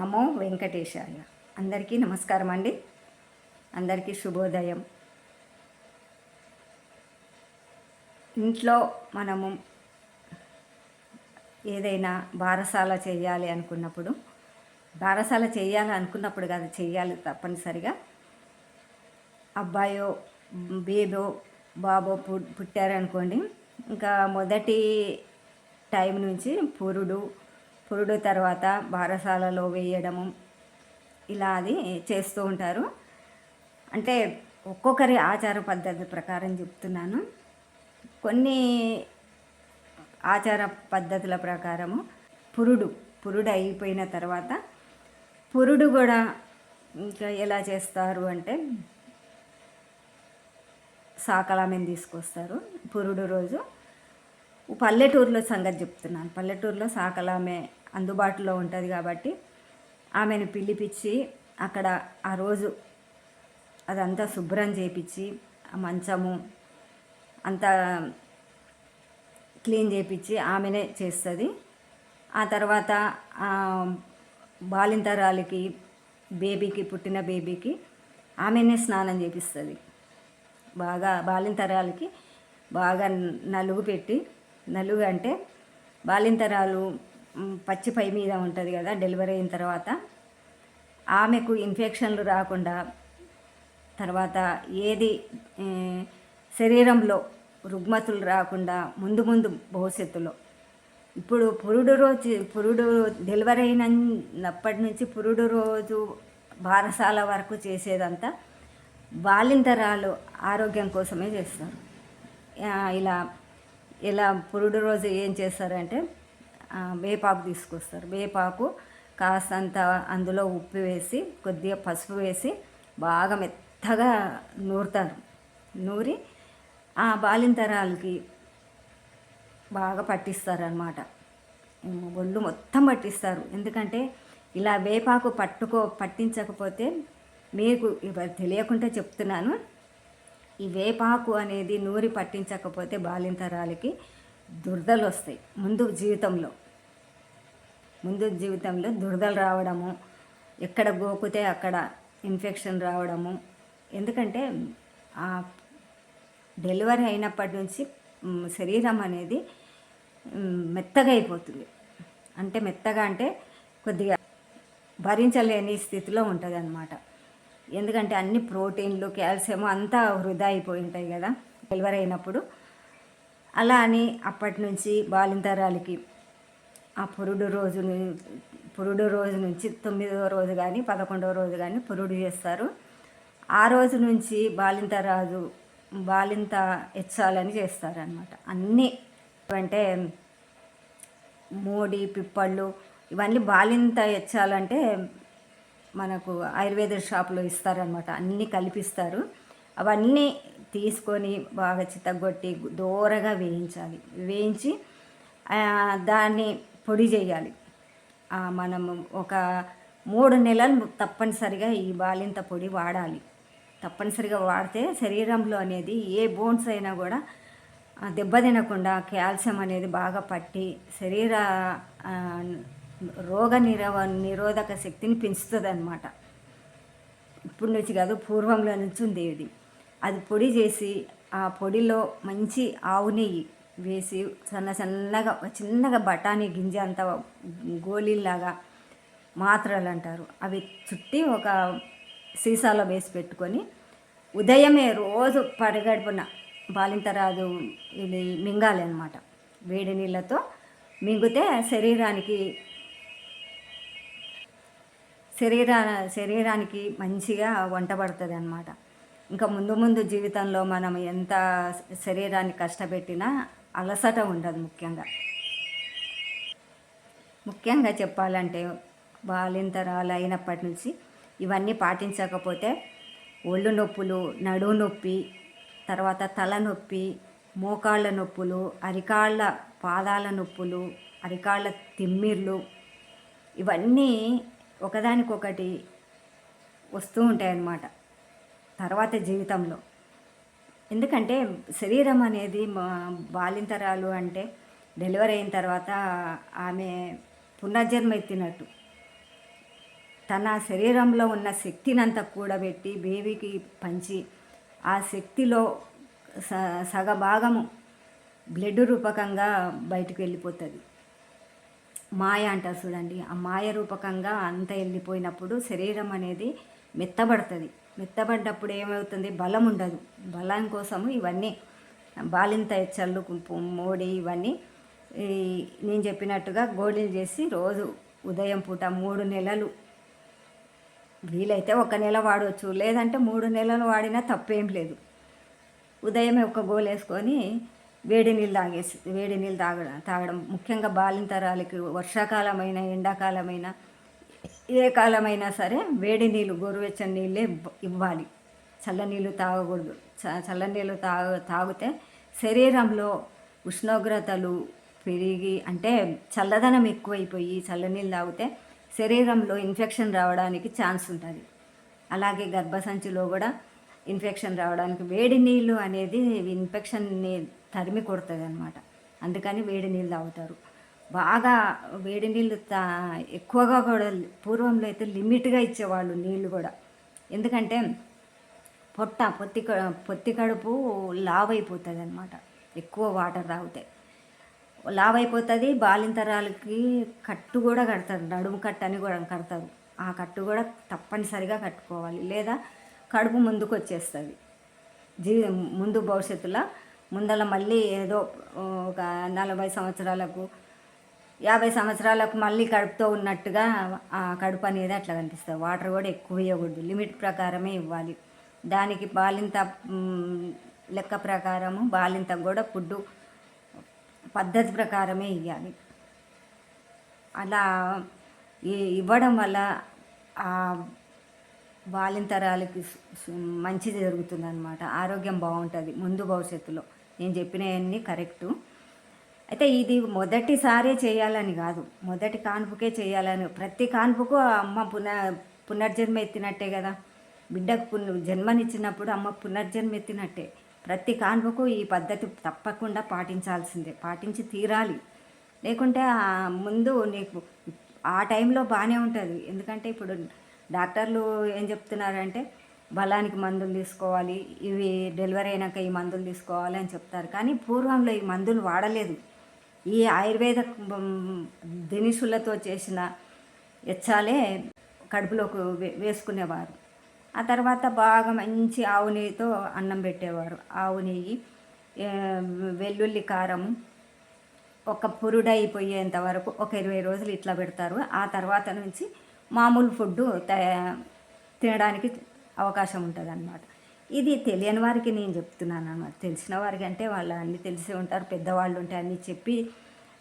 నమో వెంకటేశాయ. అందరికీ నమస్కారం అండి. అందరికీ శుభోదయం. ఇంట్లో మనము ఏదైనా బారసాల చేయాలి అనుకున్నప్పుడు బారసాల చేయాలి అనుకున్నప్పుడు కాదు చేయాలి తప్పనిసరిగా. అబ్బాయో బేబో బాబో పు పుట్టారనుకోండి ఇంకా మొదటి టైం నుంచి పురుడు పురుడు తర్వాత బారసాలలో వేయడము ఇలా అది చేస్తూ ఉంటారు. అంటే ఒక్కొక్కరి ఆచార పద్ధతి ప్రకారం చెప్తున్నాను. కొన్ని ఆచార పద్ధతుల ప్రకారము పురుడు పురుడు అయిపోయిన తర్వాత పురుడు కూడా ఇంకా ఎలా చేస్తారు అంటే సాకలామెను తీసుకొస్తారు పురుడు రోజు. పల్లెటూరులో సంగతి చెప్తున్నాను. పల్లెటూరులో సాకలామే అందుబాటులో ఉంటుంది కాబట్టి ఆమెను పిలిపించి అక్కడ ఆ రోజు అదంతా శుభ్రం చేపించి మంచము అంతా క్లీన్ చేపించి ఆమెనే చేస్తుంది. ఆ తర్వాత బాలింతరాలకి బేబీకి పుట్టిన బేబీకి ఆమెనే స్నానం చేపిస్తుంది. బాగా బాలింతరాలకి బాగా నలుగు పెట్టి నలుగు అంటే బాలింతరాలు పచ్చి పై మీద ఉంటుంది కదా డెలివరీ అయిన తర్వాత ఆమెకు ఇన్ఫెక్షన్లు రాకుండా తర్వాత ఏది శరీరంలో రుగ్మతులు రాకుండా ముందు ముందు భవిష్యత్తులో. ఇప్పుడు పురుడు రోజు పురుడు డెలివరీ అయినప్పటి నుంచి పురుడు రోజు బారసాల వరకు చేసేదంతా బాలింతరాలు ఆరోగ్యం కోసమే చేస్తారు. ఇలా ఇలా పురుడు రోజు ఏం చేస్తారంటే వేపాకు తీసుకొస్తారు. వేపాకు కాస్తంత అందులో ఉప్పు వేసి కొద్దిగా పసుపు వేసి బాగా మెత్తగా నూరుతారు. నూరి ఆ బాలింతరాలకి బాగా పట్టిస్తారు అనమాట ఒళ్ళు మొత్తం పట్టిస్తారు. ఎందుకంటే ఇలా వేపాకు పట్టుకో పట్టించకపోతే మీకు తెలియకుండా చెప్తున్నాను. ఈ వేపాకు అనేది నూరి పట్టించకపోతే బాలింతరాలకి దురదలు వస్తాయి ముందు జీవితంలో. ముందు జీవితంలో దురదలు రావడము ఎక్కడ గోకుతే అక్కడ ఇన్ఫెక్షన్ రావడము. ఎందుకంటే ఆ డెలివరీ అయినప్పటి నుంచి శరీరం అనేది మెత్తగా అయిపోతుంది. అంటే మెత్తగా అంటే కొద్దిగా భరించలేని స్థితిలో ఉంటుంది అనమాట ఎందుకంటే అన్ని ప్రోటీన్లు కాల్షియం అంతా వృధా అయిపోయి ఉంటాయి కదా డెలివరీ అయినప్పుడు. అలా అని అప్పటి నుంచి బాలింతరాలకి ఆ పురుడు రోజు పురుడు రోజు నుంచి తొమ్మిదవ రోజు కానీ పదకొండవ రోజు కానీ పురుడు చేస్తారు. ఆ రోజు నుంచి బాలింత రాజు బాలింత ఎచ్చాలని చేస్తారనమాట అన్నీ అంటే మోడి పిప్పళ్ళు ఇవన్నీ బాలింత ఎచ్చాలంటే మనకు ఆయుర్వేద షాప్లో ఇస్తారనమాట అన్నీ కలిపిస్తారు. అవన్నీ తీసుకొని బాగా చిత్తగొట్టి దూరగా వేయించాలి. వేయించి దాన్ని పొడి చేయాలి. మనం మనము ఒక మూడు నెలలు తప్పనిసరిగా ఈ బాలింత పొడి వాడాలి. తప్పనిసరిగా వాడితే శరీరంలో అనేది ఏ బోన్స్ అయినా కూడా దెబ్బతినకుండా దెబ్బ తినకుండా కాల్షియం అనేది బాగా పట్టి శరీర రోగ నిరవ నిరోధక శక్తిని పెంచుతుంది అనమాట ఇప్పుడు నుంచి కాదు పూర్వంలో నుంచి ఉంది ఇది అది పొడి చేసి ఆ పొడిలో మంచి ఆవు నెయ్యి వేసి సన్న సన్నగా చిన్నగా బఠానీ గింజ అంత గోళీలాగా మాత్రలు అంటారు అవి చుట్టి ఒక సీసాలో వేసి పెట్టుకొని ఉదయమే రోజు పడగడుపున బాలింతరాదు ఇది మింగాలి అనమాట వేడి నీళ్ళతో మింగితే శరీరానికి శరీరా శరీరానికి మంచిగా వంట పడుతుంది అనమాట ఇంకా ముందు ముందు జీవితంలో మనం ఎంత శరీరాన్ని కష్టపెట్టినా అలసట ఉండదు ముఖ్యంగా. ముఖ్యంగా చెప్పాలంటే బాలింతరాలు అయినప్పటి నుంచి ఇవన్నీ పాటించకపోతే ఒళ్ళు నొప్పులు నడువు నొప్పి తర్వాత తలనొప్పి మోకాళ్ళ నొప్పులు అరికాళ్ళ పాదాల నొప్పులు అరికాళ్ళ తిమ్మిర్లు ఇవన్నీ ఒకదానికొకటి వస్తూ ఉంటాయి అన్నమాట తర్వాత జీవితంలో. ఎందుకంటే శరీరం అనేది మా బాలింతరాలు అంటే డెలివరీ అయిన తర్వాత ఆమె పునర్జన్మ ఎత్తినట్టు. తన శరీరంలో ఉన్న శక్తినంతా కూడబెట్టి బేబీకి పంచి ఆ శక్తిలో స సగభాగము బ్లడ్ రూపకంగా బయటకు వెళ్ళిపోతుంది. మాయ అంటారు చూడండి ఆ మాయ రూపకంగా అంత వెళ్ళిపోయినప్పుడు శరీరం అనేది మెత్తబడుతుంది. మెత్తబడ్డప్పుడు ఏమవుతుంది? బలం ఉండదు. బలం కోసము ఇవన్నీ బాలింత ఎచ్చళ్ళు మోడి ఇవన్నీ నేను చెప్పినట్టుగా గోళీలు చేసి రోజు ఉదయం పూట మూడు నెలలు వీలైతే ఒక నెల వాడవచ్చు లేదంటే మూడు నెలలు వాడినా తప్పేం లేదు. ఉదయమే ఒక గోలు వేసుకొని వేడి నీళ్ళు తాగేసి వేడి నీళ్ళు తాగడం తాగడం. ముఖ్యంగా బాలింతరాలకి వర్షాకాలమైన ఎండాకాలమైన ఏ కాలమైనా సరే వేడి నీళ్ళు గోరువెచ్చని నీళ్ళే ఇవ్వాలి. చల్ల నీళ్ళు తాగకూడదు. చల్ల నీళ్ళు తాగ తాగితే శరీరంలో ఉష్ణోగ్రతలు పెరిగి అంటే చల్లదనం ఎక్కువైపోయి చల్లనీళ్ళు తాగితే శరీరంలో ఇన్ఫెక్షన్ రావడానికి ఛాన్స్ ఉంటుంది. అలాగే గర్భసంచిలో కూడా ఇన్ఫెక్షన్ రావడానికి వేడి నీళ్ళు అనేది ఇన్ఫెక్షన్ని తరిమి కొడుతుంది అనమాట అందుకని వేడి నీళ్ళు తాగుతారు. బాగా వేడి నీళ్ళు తా ఎక్కువగా కూడా పూర్వంలో అయితే లిమిట్గా ఇచ్చేవాళ్ళు నీళ్ళు కూడా. ఎందుకంటే పొట్ట పొత్తి పొత్తి కడుపు లావ్ అయిపోతుంది అనమాట ఎక్కువ వాటర్ తాగితే. లావ్ అయిపోతుంది బాలింతరాలకి కట్టు కూడా కడతారు. నడుము కట్టు అని కూడా కడతారు. ఆ కట్టు కూడా తప్పనిసరిగా కట్టుకోవాలి. లేదా కడుపు ముందుకు వచ్చేస్తుంది జీ ముందు భవిష్యత్తులో ముందల మళ్ళీ ఏదో ఒక నలభై సంవత్సరాలకు యాభై సంవత్సరాలకు మళ్ళీ కడుపుతో ఉన్నట్టుగా ఆ కడుపు అనేది అట్లా కనిపిస్తుంది. వాటర్ కూడా ఎక్కువ ఇవ్వకూడదు లిమిట్ ప్రకారమే ఇవ్వాలి. దానికి బాలింత లెక్క ప్రకారము బాలింత కూడా ఫుడ్డు పద్ధతి ప్రకారమే ఇవ్వాలి అలా ఇవ్వడం వల్ల ఆ బాలింతరాలకి మంచి జరుగుతుంది అనమాట ఆరోగ్యం బాగుంటుంది. ముందు భవిష్యత్తులో. నేను చెప్పినవన్నీ కరెక్టు. అయితే ఇది మొదటిసారే చేయాలని కాదు. మొదటి కాన్పుకే చేయాలని. ప్రతి కాన్పుకు అమ్మ పునర్ పునర్జన్మ ఎత్తినట్టే కదా. బిడ్డకు పున్ జన్మనిచ్చినప్పుడు అమ్మ పునర్జన్మ ఎత్తినట్టే. ప్రతి కాన్పుకు ఈ పద్ధతి తప్పకుండా పాటించాల్సిందే. పాటించి తీరాలి. లేకుంటే ముందు నీకు ఆ టైంలో బాగానే ఉంటుంది. ఎందుకంటే ఇప్పుడు డాక్టర్లు ఏం చెప్తున్నారంటే బలానికి మందులు తీసుకోవాలి. ఇవి డెలివరీ అయినాక ఈ మందులు తీసుకోవాలి అని చెప్తారు. కానీ పూర్వంలో ఈ మందులు వాడలేదు. ఈ ఆయుర్వేద దినుసులతో చేసిన ఎచ్చాలే కడుపులోకి వేసుకునేవారు. ఆ తర్వాత బాగా మంచి ఆవు నెయ్యితో అన్నం పెట్టేవారు. ఆవు నెయ్యి వెల్లుల్లి కారం ఒక పురుడైపోయేంత వరకు ఒక ఇరవై రోజులు ఇట్లా పెడతారు. ఆ తర్వాత నుంచి మామూలు ఫుడ్డు తినడానికి అవకాశం ఉంటుంది అన్నమాట ఇది తెలియని వారికి నేను చెప్తున్నాను అన్నమాట. తెలిసిన వారికి అంటే వాళ్ళు అన్నీ తెలిసి ఉంటారు పెద్దవాళ్ళు ఉంటే అన్నీ చెప్పి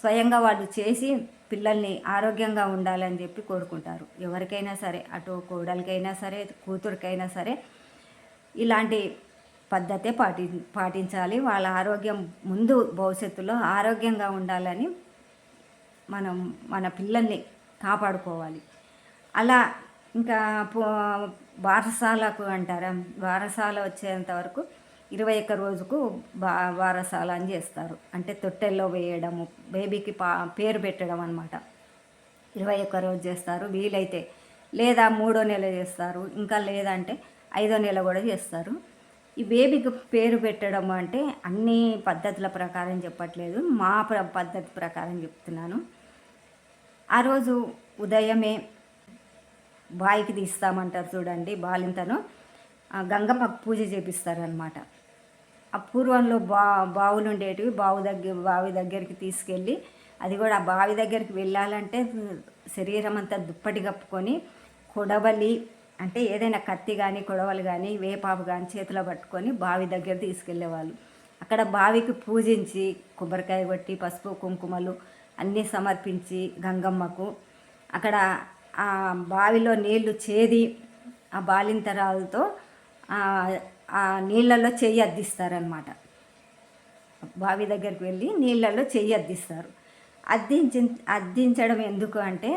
స్వయంగా వాళ్ళు చేసి పిల్లల్ని ఆరోగ్యంగా ఉండాలని చెప్పి కోరుకుంటారు. ఎవరికైనా సరే అటు కోడలికైనా సరే కూతురికైనా సరే ఇలాంటి పద్ధతే పాటి పాటించాలి. వాళ్ళ ఆరోగ్యం ముందు భవిష్యత్తులో ఆరోగ్యంగా ఉండాలని మనం మన పిల్లల్ని కాపాడుకోవాలి. అలా ఇంకా బారసాలకు అంటారా? బారసాల వచ్చేంత వరకు ఇరవై ఒక్క రోజుకు బా వారసాల అని చేస్తారు. అంటే తొట్టెల్లో వేయడము బేబీకి పా పేరు పెట్టడం అనమాట ఇరవై ఒక్క రోజు చేస్తారు వీలైతే. లేదా మూడో నెల చేస్తారు ఇంకా లేదంటే ఐదో నెల కూడా చేస్తారు. ఈ బేబీకి పేరు పెట్టడం అంటే అన్ని పద్ధతుల ప్రకారం చెప్పట్లేదు. మా పద్ధతి ప్రకారం చెప్తున్నాను. ఆ రోజు ఉదయమే బాయికి తీస్తామంటారు చూడండి బాలింతను. గంగమ్మ పూజ చేపిస్తారనమాట ఆ పూర్వంలో బా బావులు ఉండేటివి బావు దగ్గర బావి దగ్గరికి తీసుకెళ్ళి అది కూడా ఆ బావి దగ్గరికి వెళ్ళాలంటే శరీరం అంతా దుప్పటి కప్పుకొని కొడవలి అంటే ఏదైనా కత్తి కానీ కొడవలు కానీ వేపాపు కానీ చేతిలో పట్టుకొని బావి దగ్గర తీసుకెళ్ళేవాళ్ళు. అక్కడ బావికి పూజించి కొబ్బరికాయ కొట్టి పసుపు కుంకుమలు అన్నీ సమర్పించి గంగమ్మకు. అక్కడ ఆ బావిలో నీళ్ళు చేది ఆ బాలింతరాలతో ఆ నీళ్ళల్లో చెయ్యి అద్దిస్తారనమాట బావి దగ్గరికి వెళ్ళి నీళ్ళల్లో చెయ్యి అద్దిస్తారు. అద్దించి అద్దించడం ఎందుకు అంటే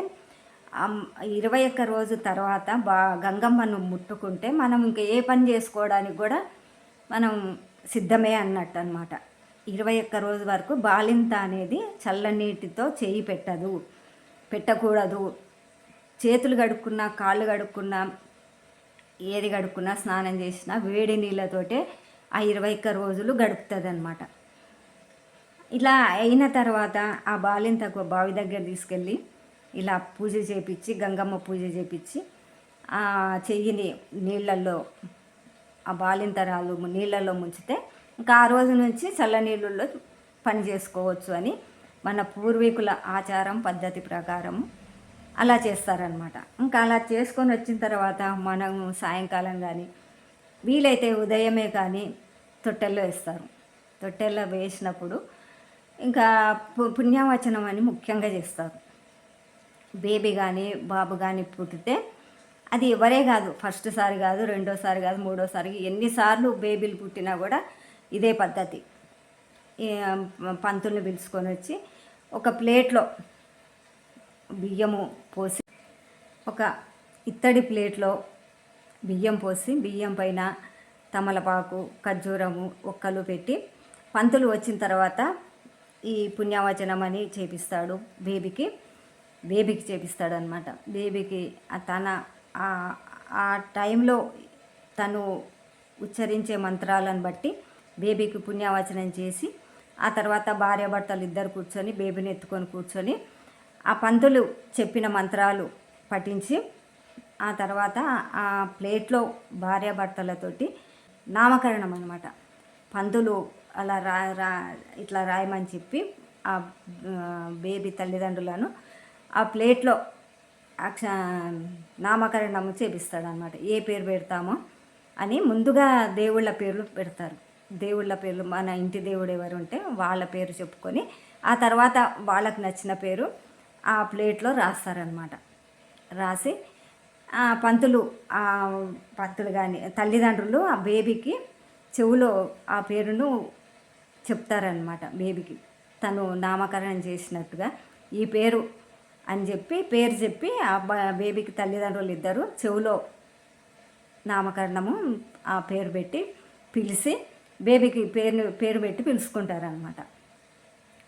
ఇరవై ఒక్క రోజు తర్వాత బా గంగమ్మను ముట్టుకుంటే మనం ఇంకా ఏ పని చేసుకోవడానికి కూడా మనం సిద్ధమే అన్నట్టు అనమాట ఇరవై ఒక్క రోజు వరకు బాలింత అనేది చల్లనీటితో చేయి పెట్టదు పెట్టకూడదు. చేతులు కడుక్కున్నా కాళ్ళు కడుక్కున్నా ఏది కడుక్కున్నా స్నానం చేసినా వేడి నీళ్ళతోటే ఆ ఇరవై ఒక్క రోజులు గడుపుతుంది అనమాట ఇలా అయిన తర్వాత ఆ బాలింతకు బావి దగ్గర తీసుకెళ్ళి ఇలా పూజ చేపించి గంగమ్మ పూజ చేపించి ఆ చెయ్యిని నీళ్ళల్లో ఆ బాలింతరాలు నీళ్ళల్లో ముంచితే ఇంకా ఆ రోజు నుంచి చల్లనీళ్ళల్లో పని చేసుకోవచ్చు అని మన పూర్వీకుల ఆచారం పద్ధతి ప్రకారం అలా చేస్తారనమాట ఇంకా అలా చేసుకొని వచ్చిన తర్వాత మనం సాయంకాలం కానీ వీలైతే ఉదయమే కానీ తొట్టెల్లో వేస్తారు. తొట్టెల్లో వేసినప్పుడు ఇంకా పు- పుణ్యవచనం అని ముఖ్యంగా చేస్తారు. బేబీ కానీ బాబు కానీ పుట్టితే అది ఎవరే కాదు ఫస్ట్ సారి కాదు రెండోసారి కాదు మూడోసారి ఎన్నిసార్లు బేబీలు పుట్టినా కూడా ఇదే పద్ధతి. పంతుల్ని పిలుచుకొని వచ్చి ఒక ప్లేట్లో బియ్యము పోసి ఒక ఇత్తడి ప్లేట్లో బియ్యం పోసి బియ్యం పైన తమలపాకు ఖర్జూరము ఒక్కలు పెట్టి పంతులు వచ్చిన తర్వాత ఈ పుణ్యవచనం అని చేపిస్తాడు. బేబీకి బేబీకి చేపిస్తాడు అనమాట బేబీకి తన ఆ- ఆ టైంలో తను ఉచ్చరించే మంత్రాలను బట్టి బేబీకి పుణ్యవచనం చేసి ఆ తర్వాత భార్యాభర్తలు ఇద్దరు కూర్చొని బేబీని ఎత్తుకొని కూర్చొని ఆ పంతులు చెప్పిన మంత్రాలు పఠించి ఆ తర్వాత ఆ ప్లేట్లో భార్యాభర్తలతోటి నామకరణం అనమాట పంతులు అలా రా రా ఇట్లా రాయమని చెప్పి ఆ బేబీ తల్లిదండ్రులను ఆ ప్లేట్లో అక్ష నామకరణం చేపిస్తాడు అనమాట ఏ పేరు పెడతామో అని ముందుగా దేవుళ్ళ పేర్లు పెడతారు. దేవుళ్ళ పేర్లు మన ఇంటి దేవుడు ఎవరు ఉంటే వాళ్ళ పేరు చెప్పుకొని ఆ తర్వాత వాళ్ళకు నచ్చిన పేరు ఆ ప్లేట్లో రాస్తారనమాట రాసి ఆ పంతులు ఆ పంతులు కానీ తల్లిదండ్రులు ఆ బేబీకి చెవులో ఆ పేరును చెప్తారనమాట బేబీకి. తను నామకరణం చేసినట్టుగా ఈ పేరు అని చెప్పి పేరు చెప్పి ఆ బేబీకి తల్లిదండ్రులు ఇద్దరు చెవులో నామకరణము ఆ పేరు పెట్టి పిలిచి బేబీకి పేరు పేరు పెట్టి పిలుచుకుంటారనమాట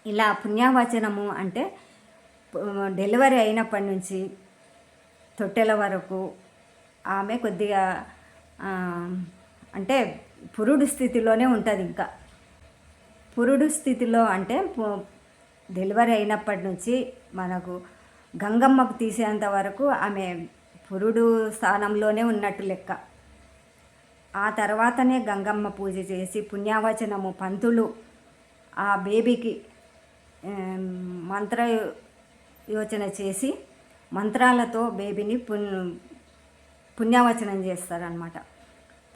ఇలా పుణ్యవచనము అంటే డెలివరీ అయినప్పటి నుంచి తొట్టెల వరకు ఆమె కొద్దిగా అంటే పురుడు స్థితిలోనే ఉంటుంది ఇంకా. పురుడు స్థితిలో అంటే డెలివరీ అయినప్పటి నుంచి మనకు గంగమ్మకు తీసేంత వరకు ఆమె పురుడు స్థానంలోనే ఉన్నట్టు లెక్క. ఆ తర్వాతనే గంగమ్మ పూజ చేసి పుణ్యావచనము పంతులు ఆ బేబీకి మంత్ర యోచన చేసి మంత్రాలతో బేబీని పుణ్య పుణ్యవచనం చేస్తారనమాట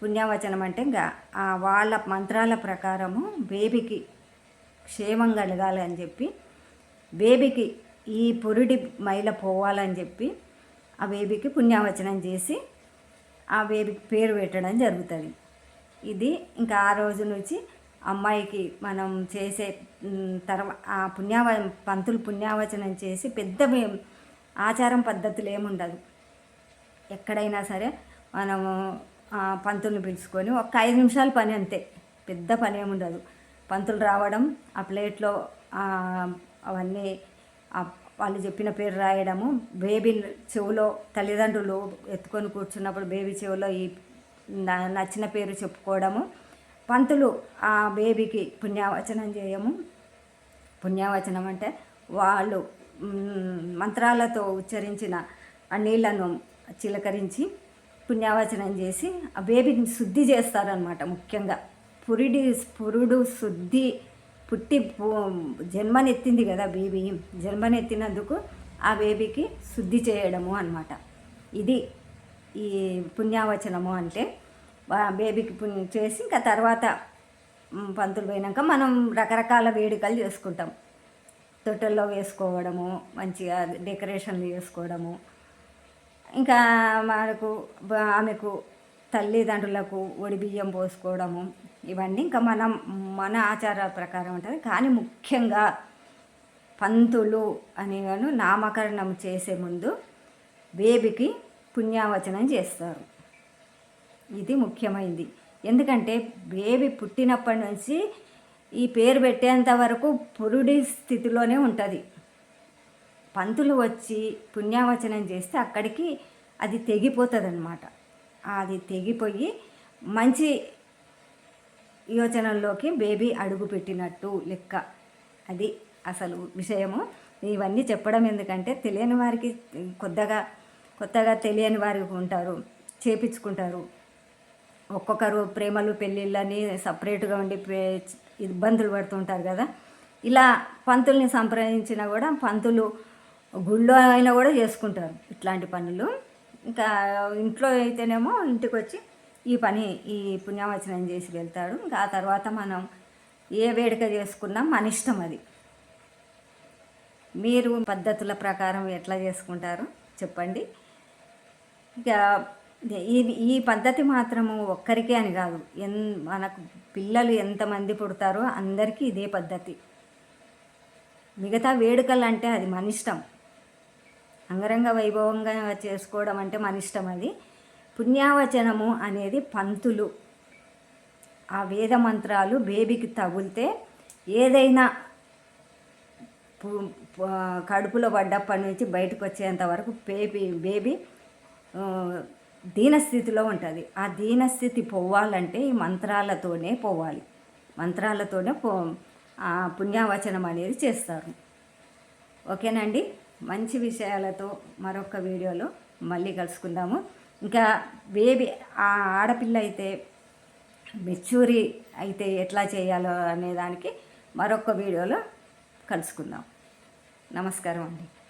పుణ్యవచనం అంటే ఇంకా ఆ వాళ్ళ మంత్రాల ప్రకారము బేబీకి క్షేమం కలగాలి అని చెప్పి బేబీకి ఈ పురుడి మైల పోవాలని చెప్పి ఆ బేబీకి పుణ్యవచనం చేసి ఆ బేబీకి పేరు పెట్టడం జరుగుతుంది. ఇది ఇంకా ఆ రోజు నుంచి అమ్మాయికి మనం చేసే తర్వాత ఆ పుణ్యావ పంతులు పుణ్యావచనం చేసి పెద్ద ఆచారం పద్ధతులు ఏముండదు. ఎక్కడైనా సరే మనము ఆ, పంతుల్ని పిలుచుకొని ఒక ఐదు నిమిషాల పని అంతే. పెద్ద పని ఏముండదు. పంతులు రావడం ఆ ప్లేట్లో అవన్నీ వాళ్ళు చెప్పిన పేరు రాయడము బేబీ చెవులో తల్లిదండ్రులు ఎత్తుకొని కూర్చున్నప్పుడు బేబీ చెవులో ఈ నచ్చిన పేరు చెప్పుకోవడము పంతులు ఆ బేబీకి పుణ్యావచనం చేయము. పుణ్యావచనం అంటే వాళ్ళు మంత్రాలతో ఉచ్చరించిన ఆ నీళ్ళను చిలకరించి పుణ్యావచనం చేసి ఆ బేబీని శుద్ధి చేస్తారనమాట ముఖ్యంగా. పురిడి పురుడు శుద్ధి పుట్టి పు- జన్మనెత్తింది కదా బేబీ. జన్మనెత్తినందుకు ఆ బేబీకి శుద్ధి చేయడము అన్నమాట. ఇది ఈ పుణ్యావచనము అంటే బేబీకి పుణ్యం చేసి ఇంకా తర్వాత పంతులు పోయినాక మనం రకరకాల వేడుకలు చేసుకుంటాం. తొట్టెల్లో వేసుకోవడము మంచిగా డెకరేషన్లు చేసుకోవడము. ఇంకా మనకు ఆమెకు తల్లిదండ్రులకు ఒడి బియ్యం పోసుకోవడము. ఇవన్నీ ఇంకా మనం మన ఆచార ప్రకారం ఉంటుంది. కానీ ముఖ్యంగా పంతులు అనేవాను నామకరణం చేసే ముందు బేబీకి పుణ్యావచనం చేస్తారు. ఇది ముఖ్యమైనది ఎందుకంటే బేబీ పుట్టినప్పటి నుంచి ఈ పేరు పెట్టేంత వరకు పురుడి స్థితిలోనే ఉంటుంది. పంతులు వచ్చి పుణ్యావచనం చేస్తే అక్కడికి అది తెగిపోతుంది అనమాట అది తెగిపోయి మంచి యోచనల్లోకి బేబీ అడుగు పెట్టినట్టు లెక్క. అది అసలు విషయము. ఇవన్నీ చెప్పడం ఎందుకంటే తెలియని వారికి కొత్తగా కొత్తగా తెలియని వారికి ఉంటారు చేపించుకుంటారు. ఒక్కొక్కరు ప్రేమలు పెళ్ళిళ్ళని సపరేట్గా ఉండి ఇబ్బందులు పడుతుంటారు కదా. ఇలా పంతుల్ని సంప్రదించినా కూడా పంతులు గుళ్ళో అయినా కూడా చేసుకుంటారు ఇట్లాంటి పనులు. ఇంకా ఇంట్లో అయితేనేమో ఇంటికి వచ్చి ఈ పని ఈ పుణ్యవచనం చేసి వెళ్తాడు. ఇంకా ఆ తర్వాత మనం ఏ వేడుక చేసుకున్నా? మన ఇష్టం అది. మీరు పద్ధతుల ప్రకారం ఎట్లా చేసుకుంటారు? చెప్పండి. ఇక ఈ ఈ పద్ధతి మాత్రము ఒక్కరికే అని కాదు. ఎన్ మనకు పిల్లలు ఎంతమంది పుడతారో అందరికీ ఇదే పద్ధతి. మిగతా వేడుకలు అంటే అది మన ఇష్టం. అంగరంగ వైభవంగా చేసుకోవడం అంటే మన ఇష్టం అది. పుణ్యావచనము అనేది పంతులు. ఆ వేద మంత్రాలు బేబీకి తగిలితే ఏదైనా పు- కడుపులో పడ్డప్పటి నుంచి బయటకు వచ్చేంత వరకు బేబీ బేబీ దీనస్థితిలో ఉంటుంది. ఆ దీనస్థితి పోవాలంటే ఈ మంత్రాలతోనే పోవాలి. మంత్రాలతోనే పో ఆ పుణ్యావచనం అనేది చేస్తారు. ఓకేనండి మంచి విషయాలతో మరొక వీడియోలో మళ్ళీ కలుసుకుందాము. ఇంకా బేబీ ఆ ఆడపిల్ల అయితే మెచ్యూరి అయితే ఎట్లా చేయాలో అనే దానికి మరొక వీడియోలో కలుసుకుందాం. నమస్కారం అండి.